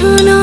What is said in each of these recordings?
yo no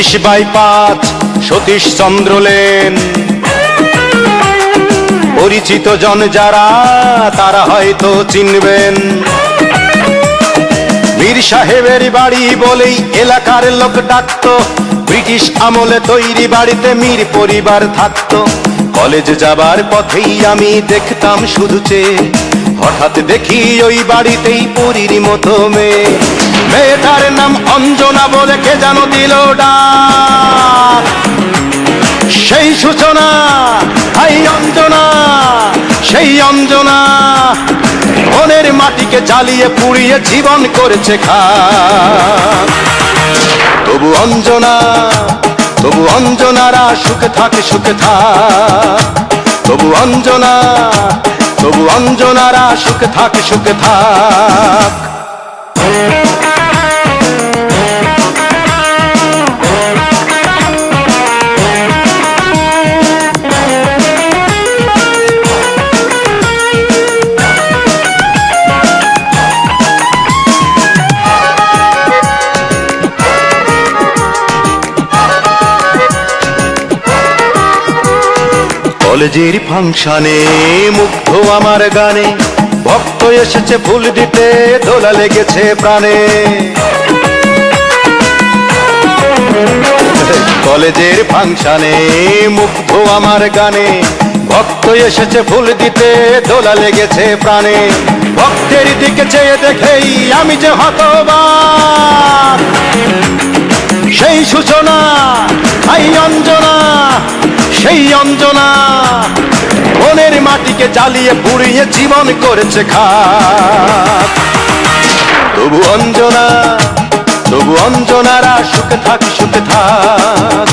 Satish বাইপাথ Satish Chandra lane. পরিচিত জন যারা, তারা হয়তো চিনবেন। মীর সাহেবের বাড়ি বলেই এলাকার লোক ডাকত। ব্রিটিশ আমলে তৈরি বাড়িতে মীর পরিবার থাকত। কলেজ যাবার পথেই আমি দেখতাম শুধু চেয়ে। হঠাৎ দেখি ওই বাড়িতেই পুরীর মতো মেয়ে। মেয়েটার নাম অঞ্জনা বলে কে যেন দিল ডাক? সেই সূচনা, হাই অঞ্জনা, সেই অঞ্জনা। মনের মাটিকে চালিয়ে পুড়িয়ে জীবন করেছে খা তবু অঞ্জনা, তবু অঞ্জনারা সুখে থাকে, সুখে থাক। তবু অঞ্জনা, তবু অঞ্জনারা সুখে থাকে, সুখে থাক। কলেজের ফাংশানে মুগ্ধ আমার গানে। ভক্ত এসেছে ফুল দিতে দোলা লেগেছে প্রাণে। কলেজের ফাংশানে মুগ্ধ আমার গানে। ভক্ত এসেছে ফুল দিতে দোলা লেগেছে প্রাণে। ভক্তের দিকে চেয়ে দেখেই আমি যে হতবার সেই সূচনা আই অঞ্জনা সেই অঞ্জনা মনের মাটিকে জ্বালিয়ে পুড়িয়ে জীবন করেছে খাক তবু অঞ্জনা, তবু অঞ্জনারা সুখে থাক সুখে থাক।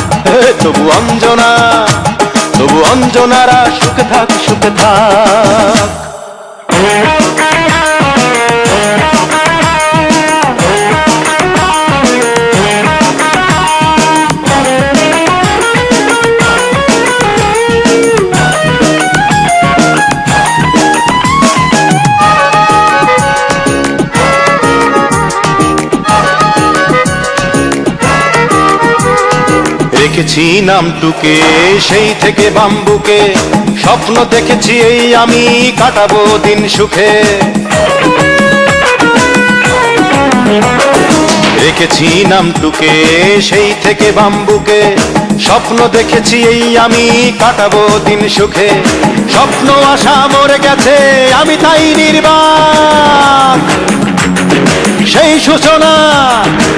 তবু অঞ্জনা, তবু অঞ্জনারা সুখে থাক সুখে থাক। রেখেছি নামটুকে, সেই থেকে বাম্বুকে। স্বপ্ন দেখেছি এই আমি কাটাবো দিন সুখে। রেখেছি নামটুকে, সেই থেকে বাম্বুকে। স্বপ্ন দেখেছি এই আমি কাটাবো দিন সুখে। স্বপ্ন আশা মরে গেছে, আমি তাই নির্বাক। সেই সূচনা,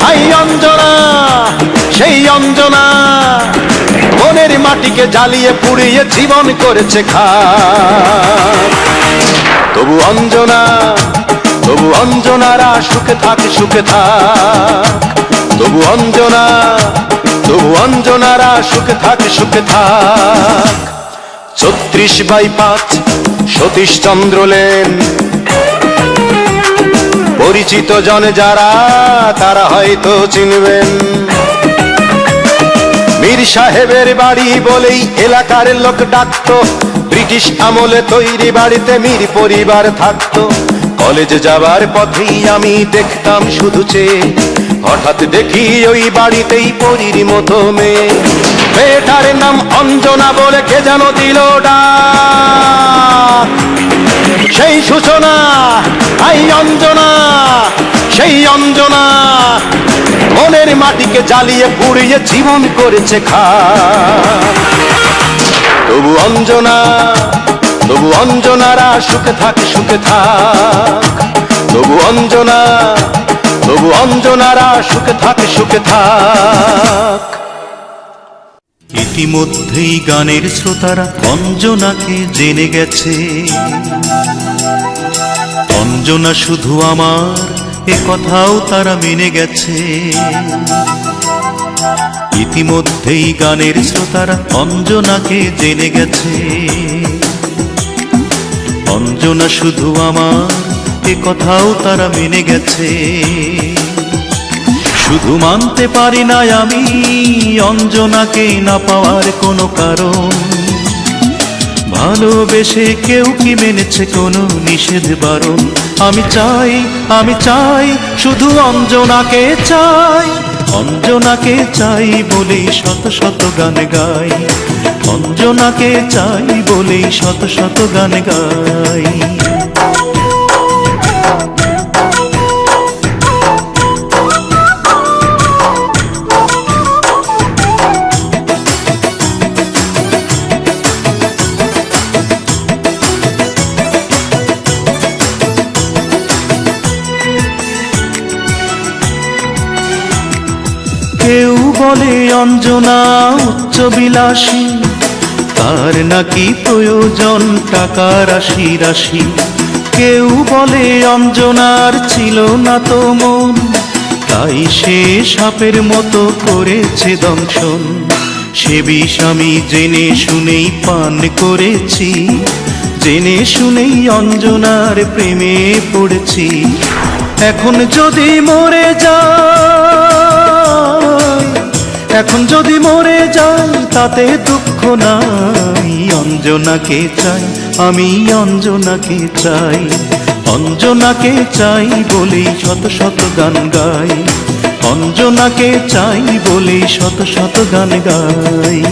আই অঞ্জনা, সেই অঞ্জনা। মনের মাটিকে জ্বালিয়ে পুড়িয়ে জীবন করেছে খা তবু অঞ্জনা, তবু অঞ্জনারা সুখে থাক সুখে থাক। তবু অঞ্জনা, তবু অঞ্জনারা সুখে থাক সুখে থাক। ছত্রিশ বাই পাঁচ, সতীশ চন্দ্র লেন। পরিচিত জন যারা, তারা হয়তো চিনবেন। মীর সাহেবের বাড়ি বলেই এলাকার লোক ডাকতো। ব্রিটিশ আমলে তৈরি বাড়িতে মীর পরিবার থাকতো। কলেজে যাবার পথেই আমি দেখতাম শুধু চেয়ে হঠাৎ দেখি ওই বাড়িতেই পরির মতো মেয়ে। মেয়েটার নাম অঞ্জনা বলে কে যেন দিল ডাক। সেই সূচনা, আই অঞ্জনা, সেই অঞ্জনা। মনের মাটিকে জ্বালিয়ে পুড়িয়ে জীবন করেছে খা। তবু অঞ্জনা, তবু অঞ্জনারা সুখে থাক সুখে থাক। তবু অঞ্জনা, তবু অঞ্জনারা সুখে থাক সুখে থাক। ইতিমধ্যেই গানের শ্রোতারা অঞ্জনাকে জেনে গেছে। অঞ্জনা শুধু আমার, এ কথাও তারা মেনে গেছে। ইতিমধ্যেই গানের শ্রোতারা অঞ্জনাকে জেনে গেছে। অঞ্জনা শুধু আমার, এ কথাও তারা মেনে গেছে। শুধু মানতে পারি না আমি, অঞ্জনাকে না পাওয়ার কোনো কারণ। ভালোবেসে কেউ কি মেনেছে কোনো নিষেধ বারণ? আমি চাই আমি চাই, শুধু অঞ্জনাকে চাই। অঞ্জনাকে চাই বলেই শত শত গান গাই। অঞ্জনাকে চাই বলেই শত শত গান গাই। বলে, অঞ্জনা উচ্চ বিলাসী, তার নাকি প্রয়োজন টাকা রাশি রাশি? কেউ বলে, অঞ্জনার ছিল না তো মন, তাই সে সাপের মতো করেছে দংশন। সে বিষ আমি জেনে শুনেই পান করেছি, জেনে শুনেই অঞ্জনার প্রেমে পড়েছি। এখন যদি মরে যায় এখন যদি মরে যাই, তাতে দুঃখ নাই। অঞ্জনাকে চাই, আমি অঞ্জনাকে চাই। অঞ্জনাকে চাই বলেই শত শত গান গাই। অঞ্জনাকে চাই বলেই শত শত গান গাই।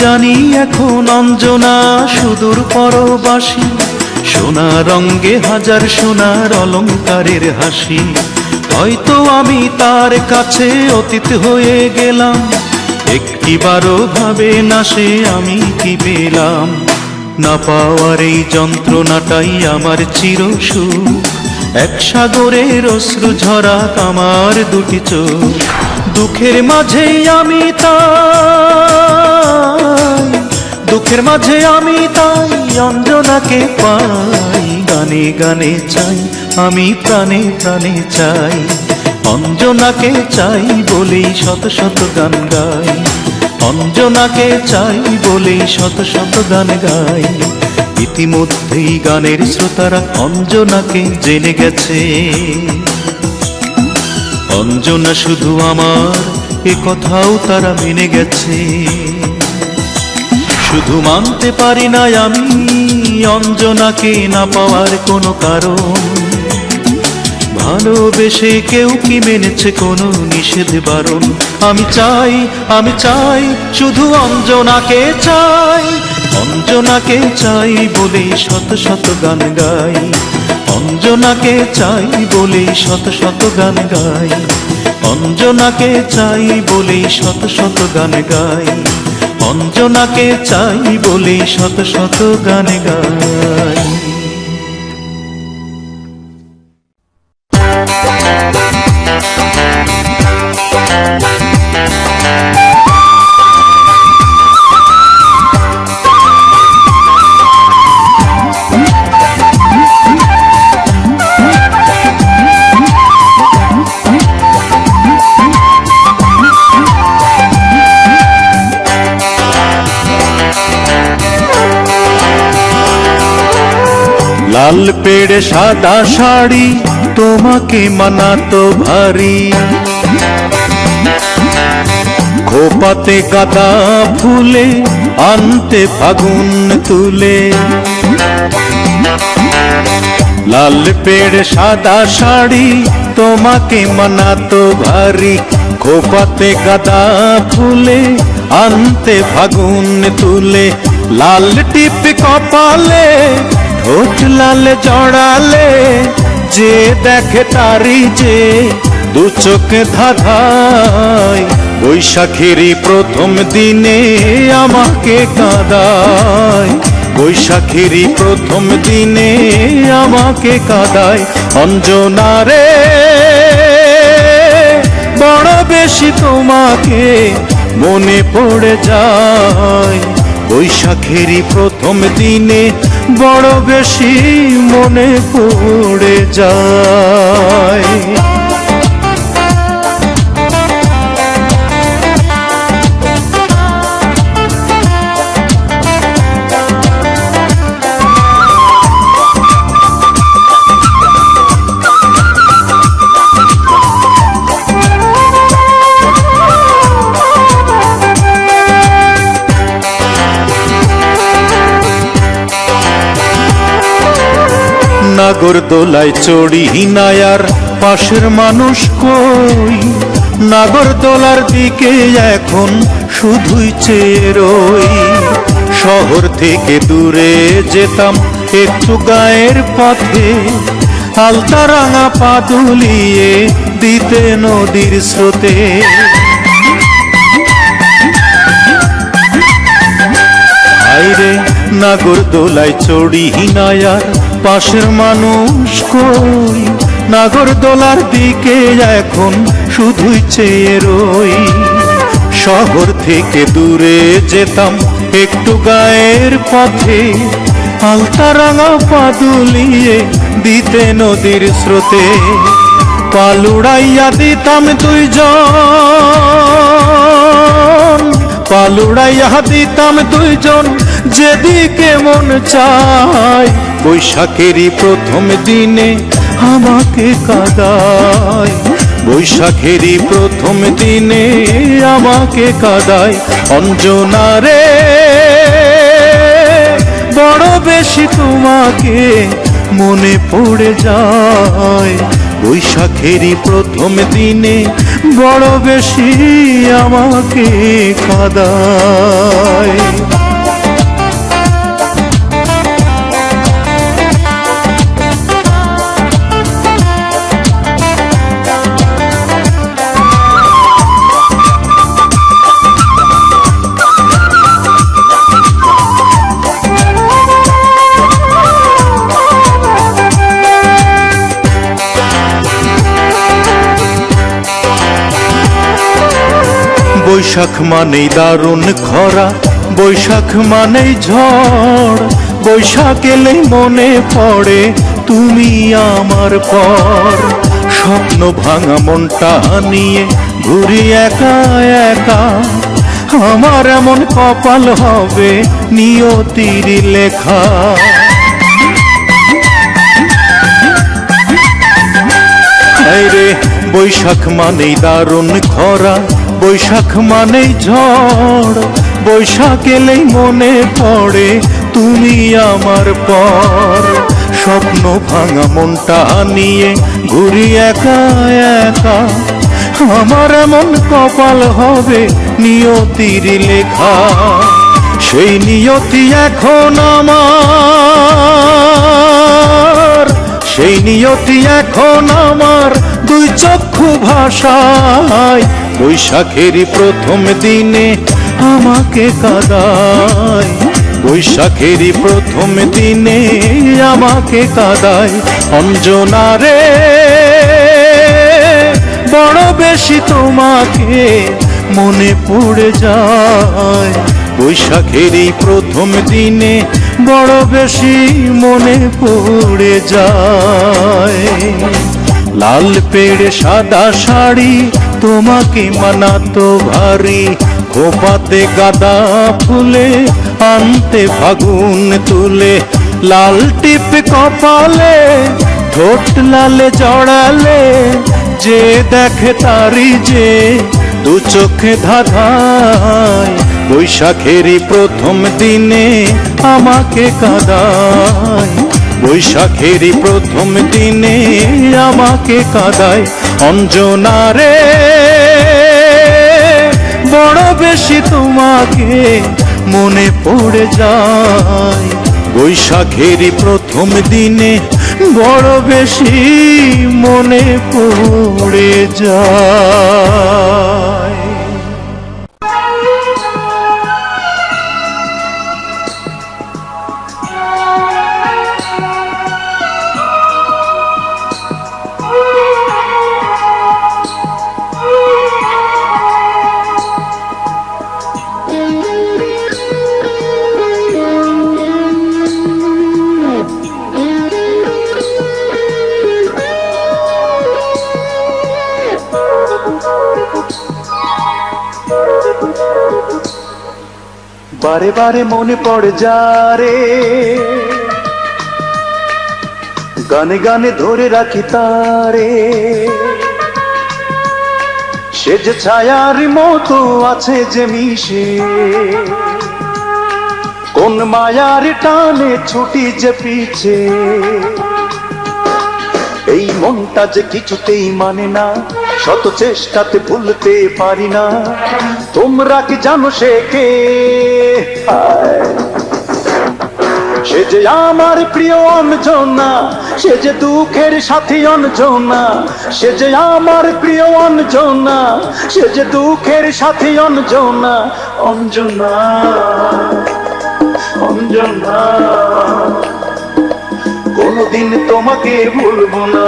জানি এখন অঞ্জনা সুদূর পরবাসী। সোনা রঙ্গে হাজার সোনার অলংকারের হাসি। হয়তো আমি তার কাছে অতীত হয়ে গেলাম। একটিবারও ভাবে না সে আমি কি পেলাম। না পাওয়ার এই যন্ত্রণাটাই আমার চির সুখ এক সাগরের অশ্রু ঝরা আমার দুটি চোখ। দুঃখের মাঝে আমি তাই, দুঃখের মাঝে আমি তাই, অঞ্জনাকে পাই, গানে গানে চাই, আমি প্রাণে প্রাণে চাই, অঞ্জনাকে চাই বলেই শত শত গান গাই, অঞ্জনাকে চাই বলেই শত শত গান গাই। ইতিমধ্যেই গানের শ্রোতারা অঞ্জনাকে জেনে গেছে। অঞ্জনা শুধু আমার, এ কথাও তারা মেনে গেছে। শুধু মানতে পারি না আমি, অঞ্জনাকে না পাওয়ার কোনো কারণ। ভালোবেসে কেউ কি মেনেছে কোনো নিষেধ বারণ? আমি চাই আমি চাই, শুধু অঞ্জনাকে চাই। অঞ্জনাকে চাই বলে শত শত গান গাই। অঞ্জনাকে চাই বলে শত শত গান গাই। অঞ্জনাকে চাই বলে শত শত গান গাই। অঞ্জনাকে চাই বলে শত শত গান গাই। লাল পেড়ে সাদা শাড়ি তোমাকে মানাতো ভারী। খোপাতে গাদা ফুলে আনতে ফাগুন তুলে। লাল পেড়ে সাদা শাড়ি তোমাকে মানাতো ভারী। খোপাতে গাদা ফুলে আনতে ফাগুন তুলে। লাল টিপ কপালে ঠোঁট লাল জড়ালে যে দেখে তারি যে দু চোখ ধাঁধায় বৈশাখেরই প্রথম দিনে আমাকে কাঁদায়। বৈশাখেরই প্রথম দিনে আমাকে কাঁদায়। অঞ্জনারে বড় বেশি তোমাকে মনে পড়ে যায়। বৈশাখেরই প্রথম দিনে বড় বেশি মনে পড়ে যায়। নাগর দোলায় চড়ি নায়ার পাশের মানুষ কই? নাগর দোলার দিকে এখন শুধুই চেয়ে রই। শহর থেকে দূরে যেতাম একটু গায়ের পথে। আলতা রাঙা পা দুলিয়ে দিতে নদীর স্রোতে। নাগর দোলায় চড়ি নায়ার পাশের মানুষ কই? নাগর দোলার দিকে এখন শুধুই চেয়ে রই। শহর থেকে দূরে যেতাম একটু গায়ের পথে। আলতা রাঙা পাদুলিয়ে দিতে নদীর স্রোতে। পালুড়াইয়া দিতাম তুই দুইজন পালুড়াইয়া দিতাম দুইজন, যেদিকে মন চায় বৈশাখেরই প্রথম দিনে আমাকে কাদায়। বৈশাখেরই প্রথম দিনে আমাকে কাদায়। অঞ্জনা রে, বড় বেশি তোমাকে মনে পড়ে যায়। বৈশাখেরই প্রথম দিনে বড় বেশি আমাকে কাদায়। বৈশাখ মানেই দারুণ খরা, বৈশাখ মানেই ঝড়। বৈশাখ এলেই মনে পড়ে তুমি আমার পর। স্বপ্ন ভাঙা মনটা নিয়ে ঘুরি একা একা। আমার এমন কপাল হবে নিয়তির লেখা। রে, বৈশাখ মানেই দারুণ খরা বৈশাখ মানেই ঝড়, বৈশাখ এলেই মনে পড়ে তুমি আমার পর। স্বপ্ন ভাঙা মনটা নিয়ে ঘুরি একা একা। আমার এমন কপাল হবে নিয়তির লেখা। সেই নিয়তি এখন আমার, সেই নিয়তি এখন আমার দুই চক্ষু ভাষায় বৈশাখেরই প্রথম দিনে আমাকে কাদায়। বৈশাখেরই প্রথম দিনে আমাকে কাদায়। অঞ্জনা রে, বড় বেশি তোমাকে মনে পড়ে যায়। বৈশাখেরই প্রথম দিনে বড় বেশি মনে পড়ে যায়। লাল পেড়ে সাদা শাড়ি, তোমাকে মানাতো ভারী। খোপাতে গাদা ফুলে আনতে ফাগুন তুলে। লাল টিপ কপালে, ঠোঁট লালে জড়ালে, যে দেখে তারি যে দু চোখে ধাঁধায়। বৈশাখেরই প্রথম দিনে আমাকে কাদায়। বৈশাখেরই প্রথম দিনে আমাকে কাদায় অঞ্জনা রে। বড় বেশি তোমাকে মনে পড়ে যায়। বৈশাখেরই প্রথম দিনে বড় বেশি মনে পড়ে যায়। বারে মনে পড়ে যা রে। গানে গানে ধরে রাখি তারে। সে যে ছায়ার মতো আছে যে মিশে। কোন মায়ার টানে ছুটি যে পিছে। এই মনটা যে কিছুতেই মানে না, শত চেষ্টাতে ভুলতে পারি না। তোমরা কি জানো সে কে। সে যে আমার প্রিয় অঞ্জনা, সে যে দুঃখের সাথী অঞ্জনা, সে যে আমার প্রিয় অঞ্জনা, সে যে দুঃখের সাথী অঞ্জনা অঞ্জনা অঞ্জনা। কোনদিন তোমাকে ভুলবো না।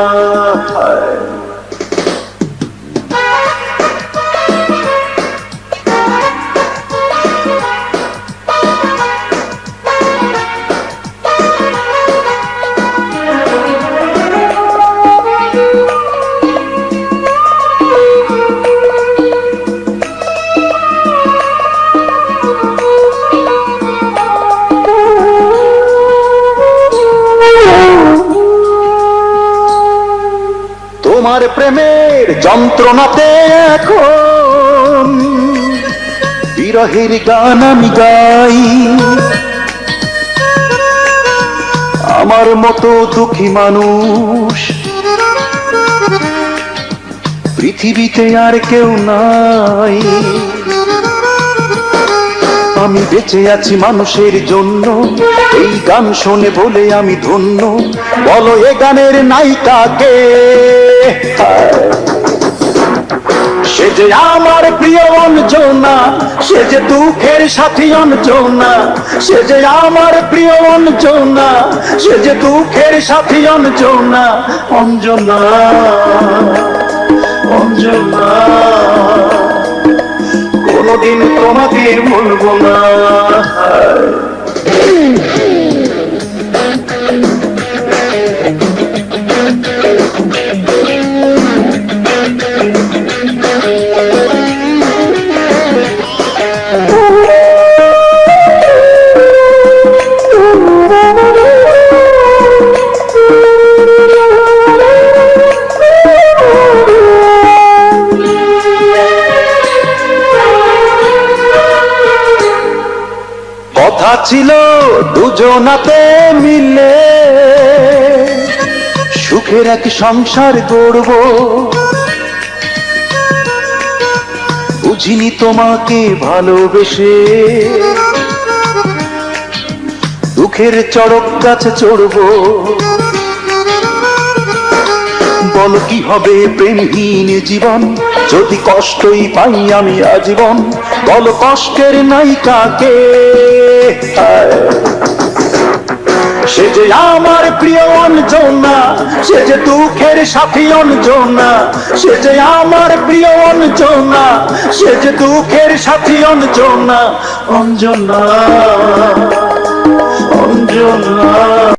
তোমার প্রেমের যন্ত্রণাতে এখন বিরহের গান আমি গাই। আমার মতো দুঃখী মানুষ পৃথিবীতে আর কেউ নাই। আমি বেঁচে আছি মানুষের জন্য। এই গান শোনে বলে আমি ধন্য। বলো এ গানের নায়িকাকে সে যে আমার প্রিয় অঞ্জনা, সে যে দুঃখের সাথী অঞ্জনা, সে যে আমার প্রিয় অঞ্জনা, সে যে দুঃখের সাথী অঞ্জনা অঞ্জনা অঞ্জনা। কোনদিন তোমাদের ভুলবো না। কথা ছিল দুজনাতে মিলে। সুখের এক সংসার গড়ব। বুঝিনি তোমাকে ভালোবেসে। দুঃখের চড়ক গাছে চড়বো। বল কি হবে প্রেমহীন জীবন? যদি কষ্টই পাই আমি আজীবন, বল কষ্টের নায়িকাকে। সে যে আমার প্রিয় অঞ্জনা, সে যে দুঃখের সাথী অঞ্জনা, সে যে আমার প্রিয় অঞ্জনা, সে যে দুঃখের সাথী অঞ্জনা অঞ্জনা অঞ্জনা।